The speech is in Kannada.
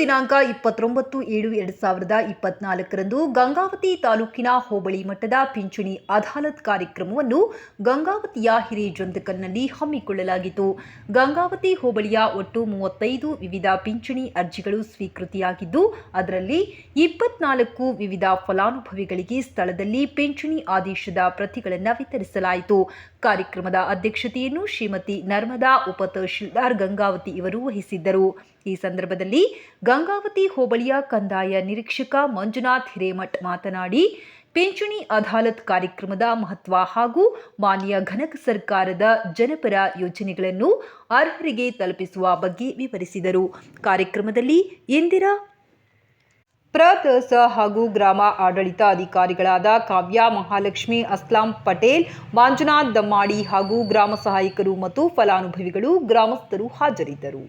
ದಿನಾಂಕ ಇಪ್ಪತ್ತೊಂಬತ್ತು ಏಳು ಎರಡು ಸಾವಿರದ ಇಪ್ಪತ್ನಾಲ್ಕರಂದು ಗಂಗಾವತಿ ತಾಲೂಕಿನ ಹೋಬಳಿ ಮಟ್ಟದ ಪಿಂಚಣಿ ಅದಾಲತ್ ಕಾರ್ಯಕ್ರಮವನ್ನು ಗಂಗಾವತಿಯ ಹಿರೇಜೊಂದಕಲ್ನಲ್ಲಿ ಹಮ್ಮಿಕೊಳ್ಳಲಾಗಿತ್ತು. ಗಂಗಾವತಿ ಹೋಬಳಿಯ ಒಟ್ಟು ಮೂವತ್ತೈದು ವಿವಿಧ ಪಿಂಚಣಿ ಅರ್ಜಿಗಳು ಸ್ವೀಕೃತಿಯಾಗಿದ್ದು, ಅದರಲ್ಲಿ ಇಪ್ಪತ್ನಾಲ್ಕು ವಿವಿಧ ಫಲಾನುಭವಿಗಳಿಗೆ ಸ್ಥಳದಲ್ಲಿ ಪಿಂಚಣಿ ಆದೇಶದ ಪ್ರತಿಗಳನ್ನು ವಿತರಿಸಲಾಯಿತು. ಕಾರ್ಯಕ್ರಮದ ಅಧ್ಯಕ್ಷತೆಯನ್ನು ಶ್ರೀಮತಿ ನರ್ಮದಾ ಉಪ ತಹಶೀಲ್ದಾರ್ ಗಂಗಾವತಿ ಇವರು ವಹಿಸಿದ್ದರು. ಈ ಸಂದರ್ಭದಲ್ಲಿ ಗಂಗಾವತಿ ಹೋಬಳಿಯ ಕಂದಾಯ ನಿರೀಕ್ಷಕ ಮಂಜುನಾಥ್ ಹಿರೇಮಠ್ ಮಾತನಾಡಿ, ಪಿಂಚಣಿ ಅದಾಲತ್ ಕಾರ್ಯಕ್ರಮದ ಮಹತ್ವ ಹಾಗೂ ಮಾನ್ಯ ಘನಕ ಸರ್ಕಾರದ ಜನಪರ ಯೋಜನೆಗಳನ್ನು ಅರ್ಹರಿಗೆ ತಲುಪಿಸುವ ಬಗ್ಗೆ ವಿವರಿಸಿದರು. ಕಾರ್ಯಕ್ರಮದಲ್ಲಿ ಇಂದಿರಾ ಪ್ರದಸ ಹಾಗೂ ಗ್ರಾಮ ಆಡಳಿತ ಅಧಿಕಾರಿಗಳಾದ ಕಾವ್ಯ, ಮಹಾಲಕ್ಷ್ಮಿ, ಅಸ್ಲಾಂ ಪಟೇಲ್, ಮಾಂಜುನಾಥ್ ದಮ್ಮಾಡಿ ಹಾಗೂ ಗ್ರಾಮ ಸಹಾಯಕರು ಮತ್ತು ಫಲಾನುಭವಿಗಳು ಗ್ರಾಮಸ್ಥರು ಹಾಜರಿದ್ದರು.